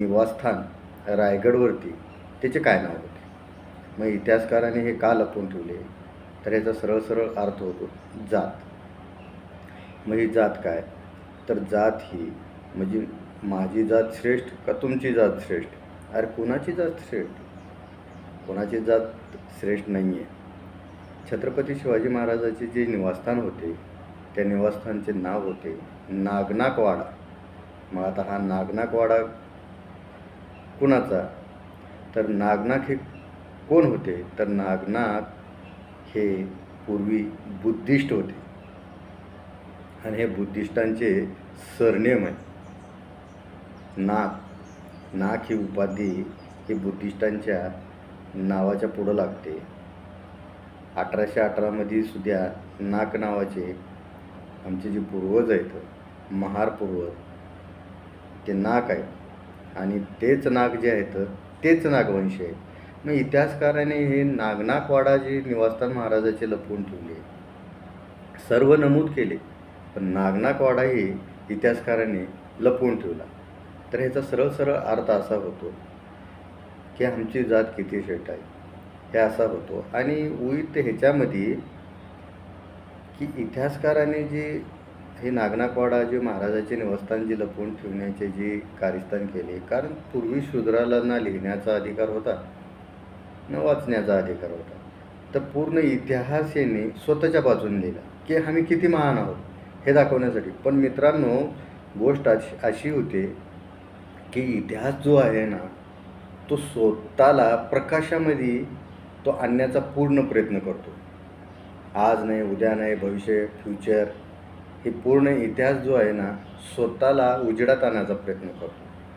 निवासस्थान रायगडवरती. त्याचे काय नाव होते? मग इतिहासकाराने हे का लपवून ठेवले? तर याचा सरळ सरळ अर्थ होतो जात. मग ही जात काय? तर जात ही म्हणजे माझी जात श्रेष्ठ का तुमची जात श्रेष्ठ? अरे कुणाची जात श्रेष्ठ? कोणाची जात श्रेष्ठ नाही आहे छत्रपती शिवाजी महाराजाचे जे निवासस्थान होते त्या निवासस्थानचे नाव होते नागनाकवाडा. मग आता हा नागनाकवाडा कुणाचा? तर नागनाथ हे कोण होते? तर नागनाथ हे पूर्वी बुद्धिस्ट होते. आणि हे बुद्धिस्टांचे सरनेम आहे. नाग. नाग ही उपाधी ही बुद्धिस्टांच्या नावाच्या पुढं लागते. अठराशे अठरामध्ये सुद्धा नाग नावाचे आमचे जे पूर्वज आहेत महार पूर्वज ते नाक आहेत. आणि तेच नाग जे आहेत तेच नागवंशी आहे मग इतिहासकाराने हे नागनाकवाडा जे निवासस्थान महाराजाचे लपवून ठेवले सर्व नमूद केले पण नागनाकवाडा हे इतिहासकाराने लपवून ठेवला. तर ह्याचा सरळ सरळ अर्थ असा होतो की आमची जात किती शेट आहे हे असा होतो. आणि उईत ह्याच्यामध्ये की इतिहासकाराने जे हे नागनाकवाडा जे महाराजाचे निवासस्थान जे लपवून ठेवण्याचे जी कार्यस्थान केले कारण पूर्वी शूद्राला ना लिहिण्याचा अधिकार होता न वाचण्याचा अधिकार होता. तर पूर्ण इतिहास याने स्वतःच्या बाजून लिहिला की आम्ही किती महान आहोत हे दाखवण्यासाठी. पण मित्रांनो गोष्ट अशी अशी होते की इतिहास जो आहे ना तो स्वतःला प्रकाशामध्ये तो आणण्याचा पूर्ण प्रयत्न करतो. आज नाही उद्या नाही भविष्य फ्युचर हे पूर्ण इतिहास जो आहे ना स्वतःला उजेडात आणण्याचा प्रयत्न करतो.